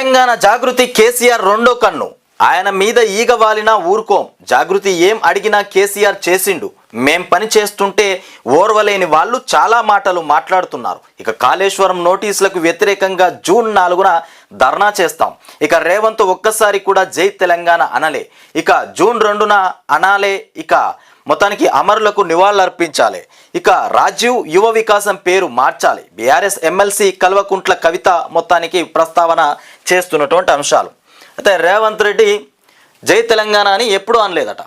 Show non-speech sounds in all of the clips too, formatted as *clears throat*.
తెలంగాణ జాగృతి కేసీఆర్ రెండో కన్ను. ఆయన మీద ఈగ వాలినా ఊరుకోం. జాగృతి ఏం అడిగినా కేసీఆర్ చేసిండు. మేం పని చేస్తుంటే ఓర్వలేని వాళ్ళు చాలా మాటలు మాట్లాడుతున్నారు. ఇక కాళేశ్వరం నోటీసులకు వ్యతిరేకంగా జూన్ నాలుగున ధర్నా చేస్తాం. ఇక రేవంత్ ఒక్కసారి కూడా జై తెలంగాణ అనలే. ఇక జూన్ రెండున అనాలే. ఇక మొత్తానికి అమరులకు నివాళులర్పించాలి. ఇక రాజీవ్ యువ వికాసం పేరు మార్చాలి. బీఆర్ఎస్ ఎమ్మెల్సీ కల్వకుంట్ల కవిత మొత్తానికి ప్రస్తావన చేస్తున్నటువంటి అంశాలు. అయితే రేవంత్ రెడ్డి జై తెలంగాణ అని ఎప్పుడూ అనలేదట.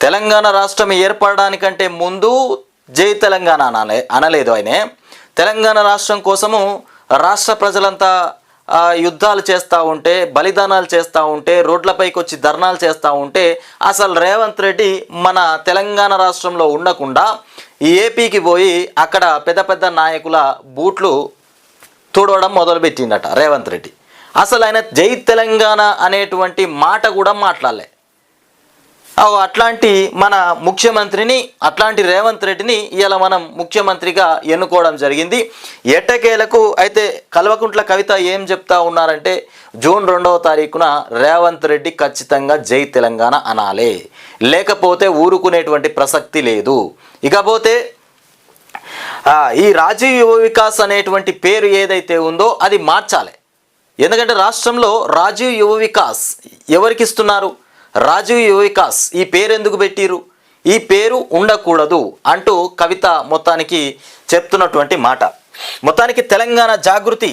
తెలంగాణ రాష్ట్రం ఏర్పడడానికంటే ముందు జై తెలంగాణ అనలే అనలేదు ఆయనే. తెలంగాణ రాష్ట్రం కోసము రాష్ట్ర ప్రజలంతా యుద్ధాలు చేస్తూ ఉంటే బలిదానాలు చేస్తూ ఉంటే రోడ్లపైకి వచ్చి ధర్నాలు చేస్తూ ఉంటే అసలు రేవంత్ రెడ్డి మన తెలంగాణ రాష్ట్రంలో ఉండకుండా ఏపీకి పోయి అక్కడ పెద్ద పెద్ద నాయకుల బూట్లు తుడవడం మొదలుపెట్టిండట రేవంత్ రెడ్డి. అసలు ఆయన జై తెలంగాణ అనేటువంటి మాట కూడా మాట్లాడలే. అట్లాంటి మన ముఖ్యమంత్రిని అట్లాంటి రేవంత్ రెడ్డిని ఇలా మనం ముఖ్యమంత్రిగా ఎన్నుకోవడం జరిగింది. ఎట్టకేలకు అయితే కల్వకుంట్ల కవిత ఏం చెప్తా ఉన్నారంటే జూన్ రెండవ తారీఖున రేవంత్ రెడ్డి ఖచ్చితంగా జై తెలంగాణ అనాలే. లేకపోతే ఊరుకునేటువంటి ప్రసక్తి లేదు. ఇకపోతే ఈ రాజీవ్ యువ వికాస్ అనేటువంటి పేరు ఏదైతే ఉందో అది మార్చాలి. ఎందుకంటే రాష్ట్రంలో రాజీవ్ యువ వికాస్ ఎవరికి ఇస్తున్నారు? రాజీవ్ వికాస్ ఈ పేరు ఎందుకు పెట్టిరు ఈ పేరు ఉండకూడదు అంటూ కవిత మొత్తానికి చెప్తున్నటువంటి మాట. మొత్తానికి తెలంగాణ జాగృతి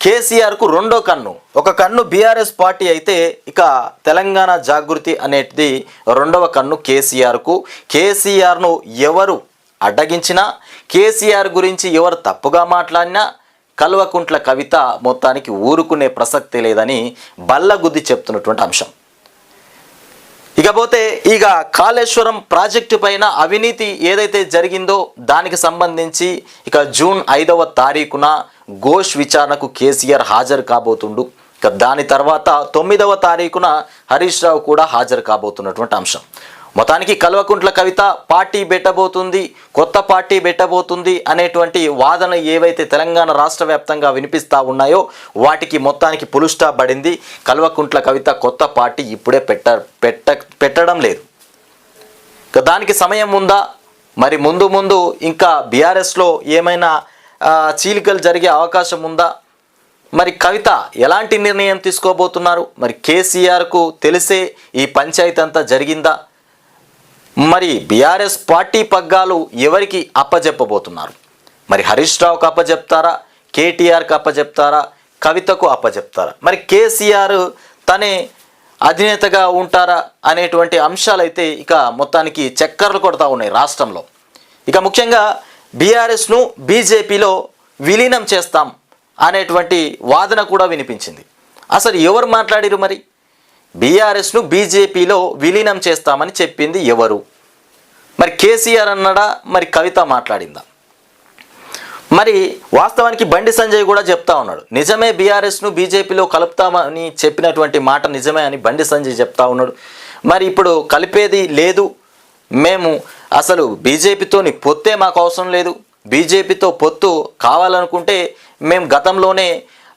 కేసీఆర్కు రెండో కన్ను. ఒక కన్ను బీఆర్ఎస్ పార్టీ అయితే ఇక తెలంగాణ జాగృతి అనేది రెండవ కన్ను కేసీఆర్కు. కేసీఆర్ను ఎవరు అడ్డగించినా కేసీఆర్ గురించి ఎవరు తప్పుగా మాట్లాడినా కల్వకుంట్ల కవిత మొత్తానికి ఊరుకునే ప్రసక్తి లేదని బల్లగుద్ది చెప్తున్నటువంటి అంశం. ఇకపోతే ఇక కాళేశ్వరం ప్రాజెక్టు పైన అవినీతి ఏదైతే జరిగిందో దానికి సంబంధించి ఇక జూన్ ఐదవ తారీఖున ఘోష్ విచారణకు కేసీఆర్ హాజరు కాబోతుండు. ఇక దాని తర్వాత తొమ్మిదవ తారీఖున హరీష్ రావు కూడా హాజరు కాబోతున్నటువంటి అంశం. మొత్తానికి కల్వకుంట్ల కవిత పార్టీ పెట్టబోతుంది కొత్త పార్టీ పెట్టబోతుంది అనేటువంటి వాదన ఏవైతే తెలంగాణ రాష్ట్ర వ్యాప్తంగా వినిపిస్తూ ఉన్నాయో వాటికి మొత్తానికి పులుస్టా పడింది. కల్వకుంట్ల కవిత కొత్త పార్టీ ఇప్పుడే పెట్ట పెట్ట పెట్టడం లేదు. దానికి సమయం ఉందా? మరి ముందు ముందు ఇంకా బీఆర్ఎస్లో ఏమైనా చీలికలు జరిగే అవకాశం ఉందా? మరి కవిత ఎలాంటి నిర్ణయం తీసుకోబోతున్నారు? మరి కేసీఆర్కు తెలిసే ఈ పంచాయతీ అంతా జరిగిందా? మరి బీఆర్ఎస్ పార్టీ పగ్గాలు ఎవరికి అప్పజెప్పబోతున్నారు? మరి హరీష్ రావుకు అప్పజెప్తారా? కేటీఆర్కి అప్పజెప్తారా? కవితకు అప్పజెప్తారా? మరి కేసీఆర్ తనే అధినేతగా ఉంటారా అనేటువంటి అంశాలైతే ఇక మొత్తానికి చక్కర్లు కొడతా ఉన్నాయి రాష్ట్రంలో. ఇక ముఖ్యంగా బీఆర్ఎస్ను బీజేపీలో విలీనం చేస్తాం అనేటువంటి వాదన కూడా వినిపించింది. అసలు ఎవరు మాట్లాడిరు మరి? బీఆర్ఎస్ను బీజేపీలో విలీనం చేస్తామని చెప్పింది ఎవరు? మరి కేసీఆర్ అన్నాడా? మరి కవిత మాట్లాడిందా? మరి వాస్తవానికి బండి సంజయ్ కూడా చెప్తా ఉన్నాడు. నిజమే బీఆర్ఎస్ను బీజేపీలో కలుపుతామని చెప్పినటువంటి మాట నిజమే అని బండి సంజయ్ చెప్తా ఉన్నాడు. మరి ఇప్పుడు కలిపేది లేదు. మేము అసలు బీజేపీతోని పొత్తే మాకు అవసరం లేదు. బీజేపీతో పొత్తు కావాలనుకుంటే మేము గతంలోనే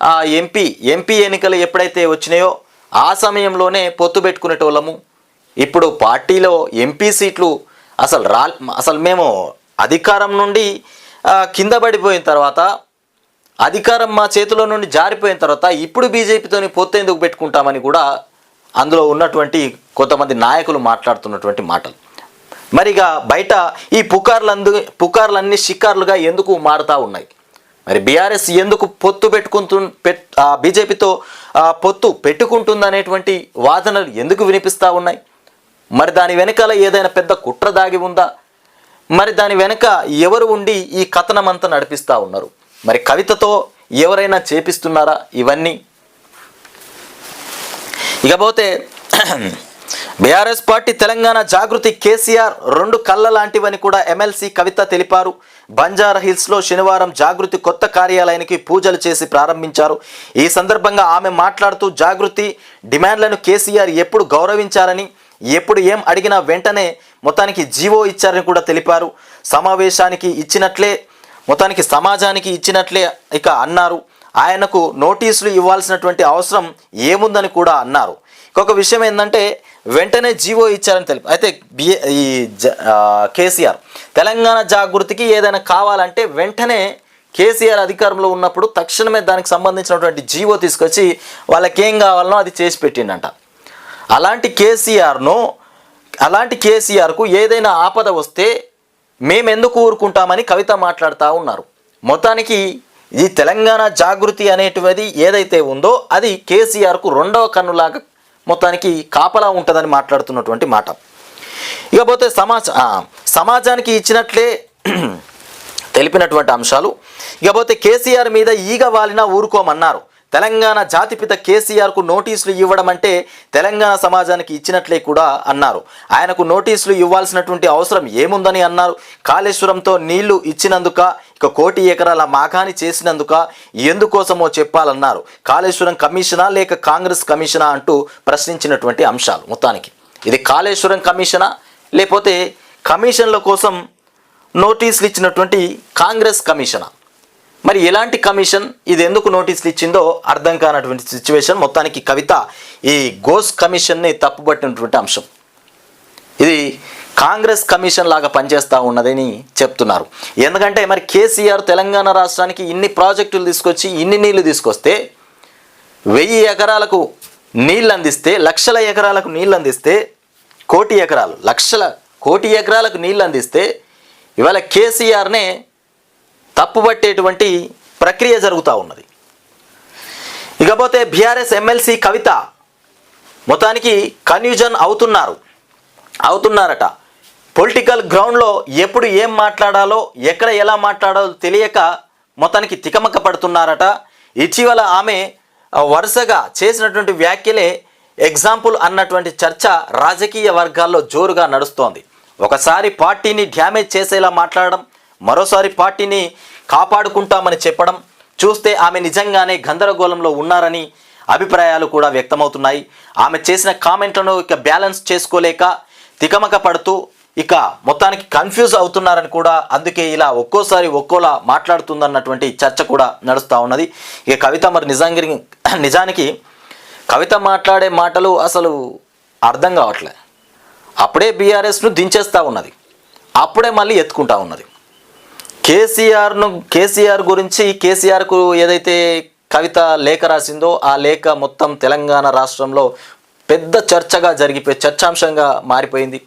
ఆ ఎంపీ ఎంపీ ఎన్నికలు ఎప్పుడైతే వచ్చినాయో ఆ సమయంలోనే పొత్తు పెట్టుకునేటోళ్ళము. ఇప్పుడు పార్టీలో ఎంపీ సీట్లు అసలు రా అసలు మేము అధికారం నుండి కింద పడిపోయిన తర్వాత అధికారం మా చేతిలో నుండి జారిపోయిన తర్వాత ఇప్పుడు బీజేపీతోని పొత్తు ఎందుకు పెట్టుకుంటామని కూడా అందులో ఉన్నటువంటి కొంతమంది నాయకులు మాట్లాడుతున్నటువంటి మాటలు. మరిగా బయట ఈ పుకార్లందు పుకార్లన్నీ షికార్లుగా ఎందుకు మారుతూ ఉన్నాయి? మరి బీఆర్ఎస్ ఎందుకు పొత్తు పెట్టుకుంటు పెట్ ఆ, బీజేపీతో ఆ, పొత్తు పెట్టుకుంటుందనేటువంటి వాదనలు ఎందుకు వినిపిస్తూ ఉన్నాయి? మరి దాని వెనకాల ఏదైనా పెద్ద కుట్ర దాగి ఉందా? మరి దాని వెనక ఎవరు ఉండి ఈ కథనం అంతా నడిపిస్తూ ఉన్నారు? మరి కవితతో ఎవరైనా చేపిస్తున్నారా ఇవన్నీ? ఇకపోతే బీఆర్ఎస్ పార్టీ తెలంగాణ జాగృతి కేసీఆర్ రెండు కళ్ళ లాంటివని కూడా ఎమ్మెల్సీ కవిత తెలిపారు. బంజారా హిల్స్లో శనివారం జాగృతి కొత్త కార్యాలయానికి పూజలు చేసి ప్రారంభించారు. ఈ సందర్భంగా ఆమె మాట్లాడుతూ జాగృతి డిమాండ్లను కేసీఆర్ ఎప్పుడు గౌరవించారని ఎప్పుడు ఏం అడిగినా వెంటనే మొత్తానికి జీవో ఇచ్చారని కూడా తెలిపారు. సమావేశానికి ఇచ్చినట్లే మొత్తానికి సమాజానికి ఇచ్చినట్లే ఇక అన్నారు. ఆయనకు నోటీసులు ఇవ్వాల్సినటువంటి అవసరం ఏముందని కూడా అన్నారు. ఇంకొక విషయం ఏంటంటే వెంటనే జీవో ఇచ్చారని తెలిపి అయితే బిఏ ఈ జ- కేసీఆర్ తెలంగాణ జాగృతికి ఏదైనా కావాలంటే వెంటనే కేసీఆర్ అధికారంలో ఉన్నప్పుడు తక్షణమే దానికి సంబంధించినటువంటి జీవో తీసుకొచ్చి వాళ్ళకి ఏం కావాలనో అది చేసి పెట్టిండంట. అలాంటి కేసీఆర్ను అలాంటి కేసీఆర్కు ఏదైనా ఆపద వస్తే మేమెందుకు ఊరుకుంటామని కవిత మాట్లాడుతూ ఉన్నారు. మొత్తానికి ఈ తెలంగాణ జాగృతి అనేటువది ఏదైతే ఉందో అది కేసీఆర్కు రెండవ కన్నులాగా మొత్తానికి కాపలా ఉంటుందని మాట్లాడుతున్నటువంటి మాట. ఇకపోతే సమాజ సమాజానికి ఇచ్చినట్లే *clears throat* తెలిపినటువంటి అంశాలు. ఇకపోతే కేసీఆర్ మీద ఈగ వాలినా ఊరుకోమన్నారు. తెలంగాణ జాతిపిత కేసీఆర్కు నోటీసులు ఇవ్వడం అంటే తెలంగాణ సమాజానికి ఇచ్చినట్లే కూడా అన్నారు. ఆయనకు నోటీసులు ఇవ్వాల్సినటువంటి అవసరం ఏముందని అన్నారు. కాళేశ్వరంతో నీళ్ళు ఇచ్చినందుక ఇక కోటి ఎకరాల మాఘాని చేసినందుక ఎందుకోసమో చెప్పాలన్నారు. కాళేశ్వరం కమిషనా లేక కాంగ్రెస్ కమిషనా అంటూ ప్రశ్నించినటువంటి అంశాలు మొత్తానికి. ఇది కాళేశ్వరం కమిషనా? లేకపోతే కమిషన్ల కోసం నోటీసులు ఇచ్చినటువంటి కాంగ్రెస్ కమిషనా? మరి ఎలాంటి కమిషన్ ఇది ఎందుకు నోటీసులు ఇచ్చిందో అర్థం కానటువంటి సిచ్యువేషన్ మొత్తానికి కవిత ఈ గోస్ కమిషన్ని తప్పుపట్టినటువంటి అంశం. ఇది కాంగ్రెస్ కమిషన్ లాగా పనిచేస్తూ ఉన్నదని చెప్తున్నారు. ఎందుకంటే మరి కేసీఆర్ తెలంగాణ రాష్ట్రానికి ఇన్ని ప్రాజెక్టులు తీసుకొచ్చి ఇన్ని నీళ్ళు తీసుకొస్తే వెయ్యి ఎకరాలకు నీళ్ళు అందిస్తే లక్షల ఎకరాలకు నీళ్ళు అందిస్తే కోటి ఎకరాలు లక్షల కోటి ఎకరాలకు నీళ్ళు అందిస్తే ఇవాళ కేసీఆర్నే తప్పుబట్టేటువంటి ప్రక్రియ జరుగుతూ ఉన్నది. ఇకపోతే బీఆర్ఎస్ ఎమ్మెల్సీ కవిత మొత్తానికి కన్యూజన్ అవుతున్నారు. అవుతున్నారట. పొలిటికల్ గ్రౌండ్లో ఎప్పుడు ఏం మాట్లాడాలో ఎక్కడ ఎలా మాట్లాడాలో తెలియక మొత్తానికి తికమక పడుతున్నారట. ఇటీవల ఆమె వరుసగా చేసినటువంటి వ్యాఖ్యలే ఎగ్జాంపుల్ అన్నటువంటి చర్చ రాజకీయ వర్గాల్లో జోరుగా నడుస్తోంది. ఒకసారి పార్టీని డ్యామేజ్ చేసేలా మాట్లాడడం మరోసారి పార్టీని కాపాడుకుంటామని చెప్పడం చూస్తే ఆమె నిజంగానే గందరగోళంలో ఉన్నారని అభిప్రాయాలు కూడా వ్యక్తమవుతున్నాయి. ఆమె చేసిన కామెంట్లను ఇక బ్యాలెన్స్ చేసుకోలేక తికమక పడుతూ ఇక మొత్తానికి కన్ఫ్యూజ్ అవుతున్నారని కూడా అందుకే ఇలా ఒక్కోసారి ఒక్కోలా మాట్లాడుతుందన్నటువంటి చర్చ కూడా నడుస్తూ ఉన్నది. ఇక కవిత మరి నిజానికి *coughs* నిజానికి కవిత మాట్లాడే మాటలు అసలు అర్థం కావట్లే. అప్పుడే బీఆర్ఎస్ను దించేస్తూ ఉన్నది. అప్పుడే మళ్ళీ ఎత్తుకుంటా ఉన్నది. కేసీఆర్ను కేసీఆర్ గురించి కేసీఆర్కు ఏదైతే కవిత లేఖ రాసిందో ఆ లేఖ మొత్తం తెలంగాణ రాష్ట్రంలో పెద్ద చర్చగా జరిగిపోయి చర్చాంశంగా మారిపోయింది.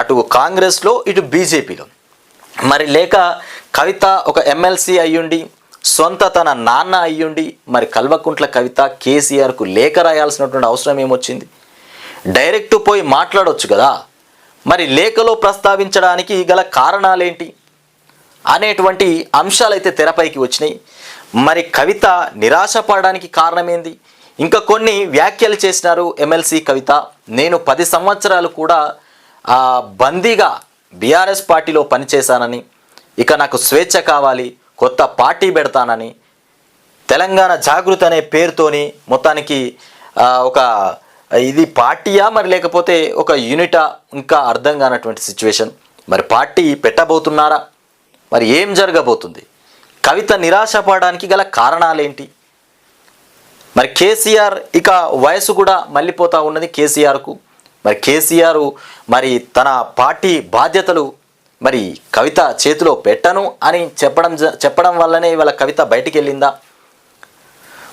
అటు కాంగ్రెస్లో ఇటు బీజేపీలో. మరి లేక కవిత ఒక ఎమ్మెల్సీ అయ్యుండి సొంత తన నాన్న అయ్యుండి మరి కల్వకుంట్ల కవిత కేసీఆర్కు లేఖ రాయాల్సినటువంటి అవసరం ఏమొచ్చింది? డైరెక్ట్ పోయి మాట్లాడవచ్చు కదా. మరి లేఖలో ప్రస్తావించడానికి గల కారణాలేంటి? అనేటువంటి అంశాలైతే తెరపైకి వచ్చినాయి. మరి కవిత నిరాశ పడడానికి కారణమేంది? ఇంకా కొన్ని వ్యాఖ్యలు చేసినారు ఎమ్మెల్సీ కవిత. నేను పది సంవత్సరాలు కూడా బందీగా బీఆర్ఎస్ పార్టీలో పనిచేశానని ఇక నాకు స్వేచ్ఛ కావాలి కొత్త పార్టీ పెడతానని తెలంగాణ జాగృతి అనే పేరుతోని మొత్తానికి ఒక ఇది పార్టీయా మరి లేకపోతే ఒక యూనిటా? ఇంకా అర్థం కానటువంటి సిచ్యువేషన్. మరి పార్టీ పెట్టబోతున్నారా? మరి ఏం జరగబోతుంది? కవిత నిరాశ పడడానికి గల కారణాలేంటి? మరి కేసీఆర్ ఇక వయసు కూడా మళ్ళీపోతూ ఉన్నది కేసీఆర్కు. మరి కేసీఆర్ మరి తన పార్టీ బాధ్యతలు మరి కవిత చేతిలో పెట్టను అని చెప్పడం జ- చెప్పడం వల్లనే ఇవాళ కవిత బయటికి వెళ్ళిందా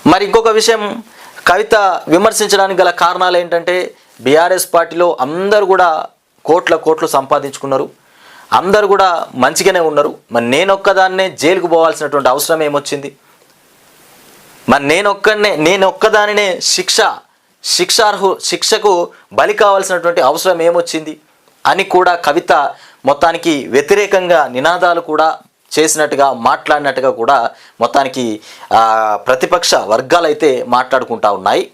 మరి ఇంకొక విషయం కవిత విమర్శించడానికి గల కారణాలు ఏంటంటే బీఆర్ఎస్ పార్టీలో అందరూ కూడా కోట్ల కోట్లు సంపాదించుకున్నారు. అందరు కూడా మంచిగానే ఉన్నారు. మరి నేనొక్కదాన్నే జైలుకు పోవాల్సినటువంటి అవసరం ఏమొచ్చింది? మరి నేనొక్కనే నేనొక్కదానినే శిక్ష శిక్షార్హు శిక్షకు బలి కావాల్సినటువంటి అవసరం ఏమొచ్చింది? అని కూడా కవిత మొత్తానికి వ్యతిరేకంగా నినాదాలు కూడా చేసినట్టుగా మాట్లాడినట్టుగా కూడా మొత్తానికి ప్రతిపక్ష ప్రతిపక్ష వర్గాలైతే మాట్లాడుకుంటా ఉన్నాయి.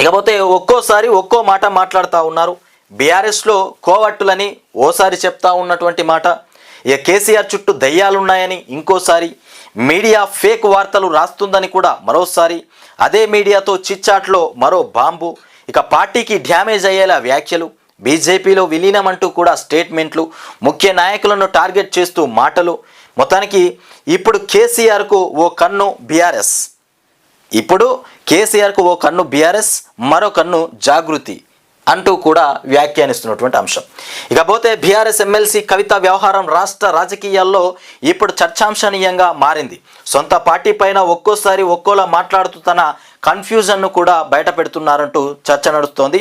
ఇకపోతే ఒక్కోసారి ఒక్కో మాట మాట్లాడుతూ ఉన్నారు. బీఆర్ఎస్లో కోవట్టులని ఓసారి చెప్తా ఉన్నటువంటి మాట. ఇక కేసీఆర్ చుట్టూ దయ్యాలున్నాయని ఇంకోసారి మీడియా ఫేక్ వార్తలు రాస్తుందని కూడా మరోసారి. అదే మీడియాతో చిచ్చాట్లో మరో బాంబు. ఇక పార్టీకి డ్యామేజ్ అయ్యేలా వ్యాఖ్యలు. బీజేపీలో విలీనం అంటూ కూడా స్టేట్మెంట్లు. ముఖ్య నాయకులను టార్గెట్ చేస్తూ మాటలు. మొత్తానికి ఇప్పుడు కేసీఆర్కు ఓ కన్ను బీఆర్ఎస్. ఇప్పుడు కేసీఆర్కు ఓ కన్ను బీఆర్ఎస్ మరో కన్ను జాగృతి. అంటూ కూడా వ్యాఖ్యానిస్తున్నటువంటి అంశం. ఇకపోతే బీఆర్ఎస్ ఎమ్మెల్సీ కవిత వ్యవహారం రాష్ట్ర రాజకీయాల్లో ఇప్పుడు చర్చాంశనీయంగా మారింది. సొంత పార్టీ పైన ఒక్కోసారి ఒక్కోలా మాట్లాడుతూ తన కన్ఫ్యూజన్ను కూడా బయట పెడుతున్నారంటూ చర్చ నడుస్తోంది.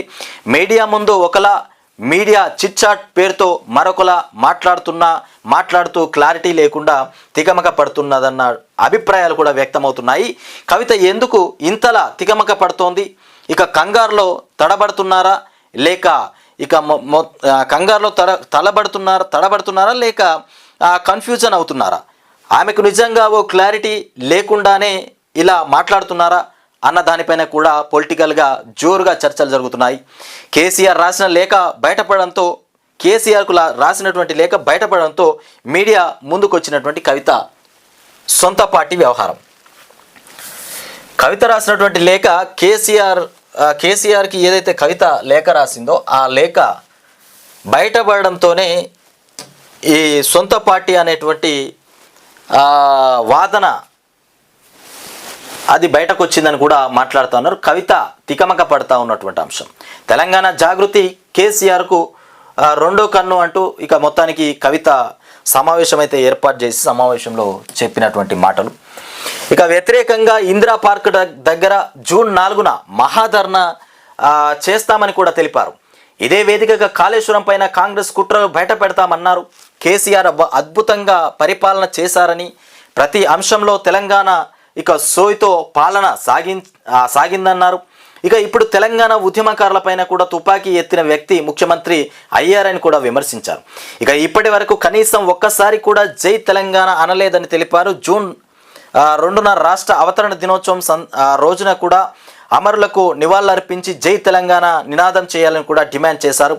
మీడియా ముందు ఒకలా మీడియా చిట్చాట్ పేరుతో మరొకలా మాట్లాడుతున్నా మాట్లాడుతూ క్లారిటీ లేకుండా తికమక పడుతున్నదన్న అభిప్రాయాలు కూడా వ్యక్తమవుతున్నాయి. కవిత ఎందుకు ఇంతలా తికమక పడుతోంది? ఇక కంగారులో తడబడుతున్నారా? లేక ఇక మొ- కంగారులో తడ తలబడుతున్నారా తడబడుతున్నారా లేక కన్ఫ్యూజన్ అవుతున్నారా? ఆమెకు నిజంగా ఓ క్లారిటీ లేకుండానే ఇలా మాట్లాడుతున్నారా అన్న దానిపైన కూడా పొలిటికల్గా జోరుగా చర్చలు జరుగుతున్నాయి. కేసీఆర్ రాసిన లేఖ బయటపడడంతో కేసీఆర్కు రాసినటువంటి లేఖ బయటపడడంతో మీడియా ముందుకొచ్చినటువంటి కవిత సొంత పార్టీ వ్యవహారం. కవిత రాసినటువంటి లేఖ కేసీఆర్ కేసీఆర్కి ఏదైతే కవిత లేఖ రాసిందో ఆ లేఖ బయటపడడంతోనే ఈ సొంత పార్టీ అనేటువంటి వాదన అది బయటకు వచ్చిందని కూడా మాట్లాడుతూ ఉన్నారు. కవిత తికమక పడతా ఉన్నటువంటి అంశం. తెలంగాణ జాగృతి కేసీఆర్కు రెండో కన్ను అంటూ ఇక మొత్తానికి కవిత సమావేశం అయితే ఏర్పాటు చేసి సమావేశంలో చెప్పినటువంటి మాటలు. ఇక వ్యతిరేకంగా ఇందిరా పార్క్ దగ్గర జూన్ నాలుగున మహాధర్ణ చేస్తామని కూడా తెలిపారు. ఇదే వేదికగా కాళేశ్వరం పైన కాంగ్రెస్ కుట్రలు బయట పెడతామన్నారు కేసీఆర్ అద్భుతంగా పరిపాలన చేశారని ప్రతి అంశంలో తెలంగాణ ఇక సోయితో పాలన సాగి సాగిందన్నారు. ఇక ఇప్పుడు తెలంగాణ ఉద్యమకారులపైన కూడా తుపాకీ ఎత్తిన వ్యక్తి ముఖ్యమంత్రి అయ్యారని కూడా విమర్శించారు. ఇక ఇప్పటి వరకు కనీసం ఒక్కసారి కూడా జై తెలంగాణ అనలేదని తెలిపారు. జూన్ రెండున రాష్ట్ర అవతరణ దినోత్సవం సం రోజున కూడా అమరులకు నివాళులర్పించి జై తెలంగాణ నినాదం చేయాలని కూడా డిమాండ్ చేశారు.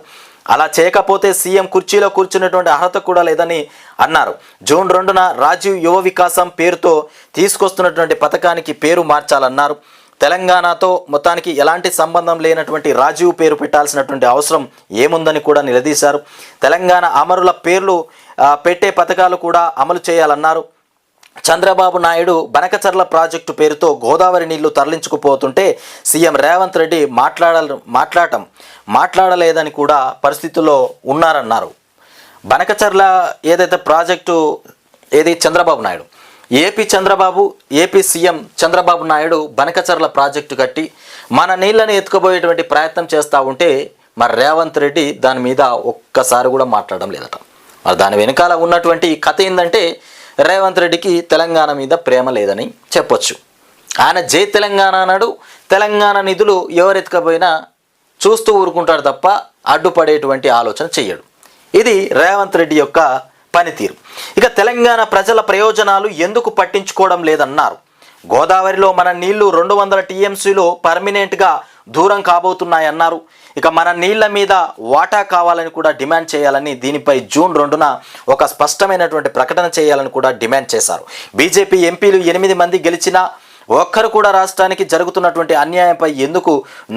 అలా చేయకపోతే సీఎం కుర్చీలో కూర్చున్నటువంటి అర్హత కూడా లేదని అన్నారు. జూన్ రెండున రాజీవ్ యువ వికాసం పేరుతో తీసుకొస్తున్నటువంటి పథకానికి పేరు మార్చాలన్నారు. తెలంగాణతో మొత్తానికి ఎలాంటి సంబంధం లేనటువంటి రాజీవ్ పేరు పెట్టాల్సినటువంటి అవసరం ఏముందని కూడా నిలదీశారు. తెలంగాణ అమరుల పేర్లు పెట్టే పథకాలు కూడా అమలు చేయాలన్నారు. చంద్రబాబు నాయుడు బనకచర్ల ప్రాజెక్టు పేరుతో గోదావరి నీళ్ళు తరలించుకుపోతుంటే సీఎం రేవంత్ రెడ్డి మాట్లాడ మాట్లాడటం మాట్లాడలేదని కూడా పరిస్థితుల్లో ఉన్నారన్నారు. బనకచర్ల ఏదైతే ప్రాజెక్టు ఏది Chandrababu Naidu? AP Chandrababu AP CM Chandrababu Naidu Banakacherla project కట్టి మన నీళ్ళని ఎత్తుకుపోయేటువంటి ప్రయత్నం చేస్తూ ఉంటే మరి రేవంత్ రెడ్డి దాని మీద ఒక్కసారి కూడా మాట్లాడడం లేదట. మరి దాని వెనకాల ఉన్నటువంటి కథ ఏంటంటే రేవంత్ రెడ్డికి తెలంగాణ మీద ప్రేమ లేదని చెప్పొచ్చు. ఆయన జై తెలంగాణ అన్నాడు. తెలంగాణ నిధులు ఎవరెత్తకపోయినా చూస్తూ ఊరుకుంటాడు తప్ప అడ్డుపడేటువంటి ఆలోచన చెయ్యడు. ఇది రేవంత్ రెడ్డి యొక్క పనితీరు. ఇక తెలంగాణ ప్రజల ప్రయోజనాలు ఎందుకు పట్టించుకోవడం లేదన్నారు. గోదావరిలో మన నీళ్ళు రెండు వందల టీఎంసీలో పర్మినెంట్గా దూరం కాబోతున్నాయన్నారు. ఇక మన నీళ్ళ మీద వాటా కావాలని కూడా డిమాండ్ చేయాలని దీనిపై జూన్ రెండున ఒక స్పష్టమైనటువంటి ప్రకటన చేయాలని కూడా డిమాండ్ చేశారు. బీజేపీ ఎంపీలు ఎనిమిది మంది గెలిచినా ఒక్కరు కూడా రాష్ట్రానికి జరుగుతున్నటువంటి అన్యాయంపై ఎందుకు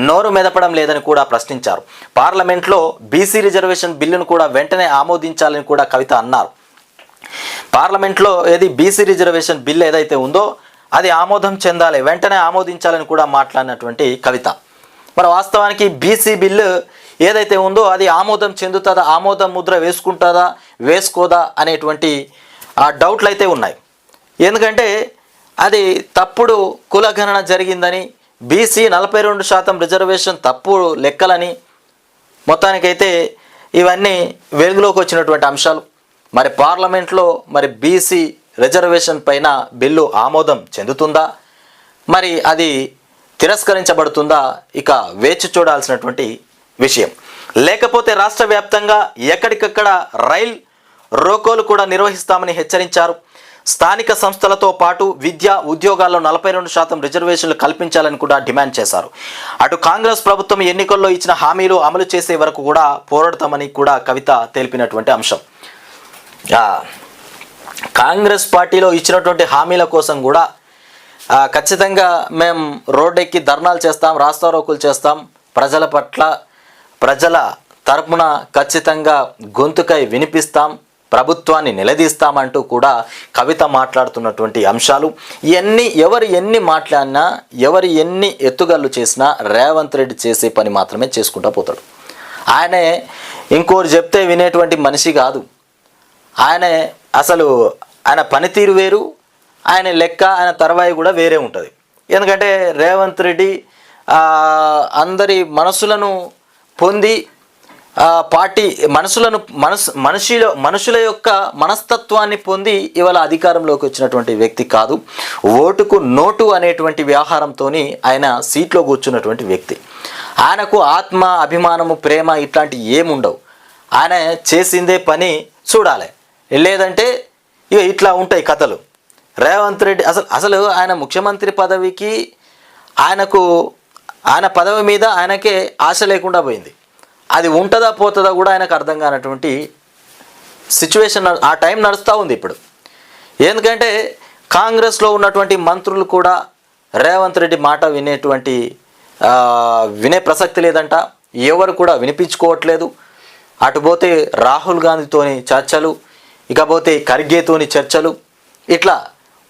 నోరు మెదపడం లేదని కూడా ప్రశ్నించారు. పార్లమెంట్లో బీసీ రిజర్వేషన్ బిల్లును కూడా వెంటనే ఆమోదించాలని కూడా కవిత అన్నారు. పార్లమెంట్లో ఏది బీసీ రిజర్వేషన్ బిల్ ఏదైతే ఉందో అది ఆమోదం చెందాలి వెంటనే ఆమోదించాలని కూడా మాట్లాడినటువంటి కవిత. మరి వాస్తవానికి బీసీ బిల్లు ఏదైతే ఉందో అది ఆమోదం చెందుతుందా ఆమోదం ముద్ర వేసుకుంటుందా వేసుకోదా అనేటువంటి ఆ డౌట్లు అయితే ఉన్నాయి. ఎందుకంటే అది తప్పుడు కులగణన జరిగిందని బీసీ నలభై రెండు శాతం రిజర్వేషన్ తప్పు లెక్కలని మొత్తానికైతే ఇవన్నీ వెలుగులోకి వచ్చినటువంటి అంశాలు. మరి పార్లమెంట్లో మరి బీసీ రిజర్వేషన్ పైన బిల్లు ఆమోదం చెందుతుందా? మరి అది తిరస్కరించబడుతుందా? ఇక వేచి చూడాల్సినటువంటి విషయం. లేకపోతే రాష్ట్ర వ్యాప్తంగా ఎక్కడికక్కడ రైల్ రోకోలు కూడా నిర్వహిస్తామని హెచ్చరించారు. స్థానిక సంస్థలతో పాటు విద్య ఉద్యోగాల్లో నలభై రెండు శాతం రిజర్వేషన్లు కల్పించాలని కూడా డిమాండ్ చేశారు. అటు కాంగ్రెస్ ప్రభుత్వం ఎన్నికల్లో ఇచ్చిన హామీలు అమలు చేసే వరకు కూడా పోరాడతామని కూడా కవిత తెలిపినటువంటి అంశం. కాంగ్రెస్ పార్టీలో ఇచ్చినటువంటి హామీల కోసం కూడా ఖచ్చితంగా మేము రోడ్డెక్కి ధర్నాలు చేస్తాం రాస్తారోకులు చేస్తాం. ప్రజల పట్ల ప్రజల తరపున ఖచ్చితంగా గొంతుకై వినిపిస్తాం ప్రభుత్వాన్ని నిలదీస్తామంటూ కూడా కవిత మాట్లాడుతున్నటువంటి అంశాలు. ఇవన్నీ ఎవరు ఎన్ని మాట్లాడినా ఎవరు ఎన్ని ఎత్తుగల్లు చేసినా రేవంత్ రెడ్డి చేసే పని మాత్రమే చేసుకుంటా పోతాడు. ఆయనే ఇంకోరు చెప్తే వినేటువంటి మనిషి కాదు. ఆయనే అసలు ఆయన పనితీరు వేరు ఆయన లెక్క ఆయన తర్వాయి కూడా వేరే ఉంటుంది. ఎందుకంటే రేవంత్ రెడ్డి అందరి మనసులను పొంది పార్టీ మనసులను మనసు మనిషిలో మనుషుల యొక్క మనస్తత్వాన్ని పొంది ఇవాళ అధికారంలోకి వచ్చినటువంటి వ్యక్తి కాదు. ఓటుకు నోటు అనేటువంటి వ్యవహారంతో ఆయన సీట్లో కూర్చున్నటువంటి వ్యక్తి. ఆయనకు ఆత్మ అభిమానము ప్రేమ ఇట్లాంటి ఏముండవు. ఆయన చేసిందే పని చూడాలి. లేదంటే ఇక ఇట్లా ఉంటాయి కథలు. రేవంత్ రెడ్డి అసలు అసలు ఆయన ముఖ్యమంత్రి పదవికి ఆయనకు ఆయన పదవి మీద ఆయనకే ఆశ లేకుండా పోయింది. అది ఉంటుందా పోతుందా కూడా ఆయనకు అర్థం కానటువంటి సిచ్యువేషన్ ఆ టైం నడుస్తూ ఉంది ఇప్పుడు. ఎందుకంటే కాంగ్రెస్లో ఉన్నటువంటి మంత్రులు కూడా రేవంత్ రెడ్డి మాట వినేటువంటి వినే ప్రసక్తి లేదంట. ఎవరు కూడా వినిపించుకోవట్లేదు. అటుపోతే రాహుల్ గాంధీతోని చర్చలు ఇకపోతే ఖర్గేతోని చర్చలు ఇట్లా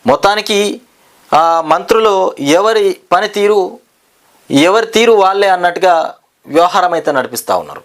మొత్తానికి ఆ, మంత్రులు ఎవరి పనితీరు ఎవరి తీరు వాళ్ళే అన్నట్టుగా వ్యవహారం అయితే నడిపిస్తూ ఉన్నారు.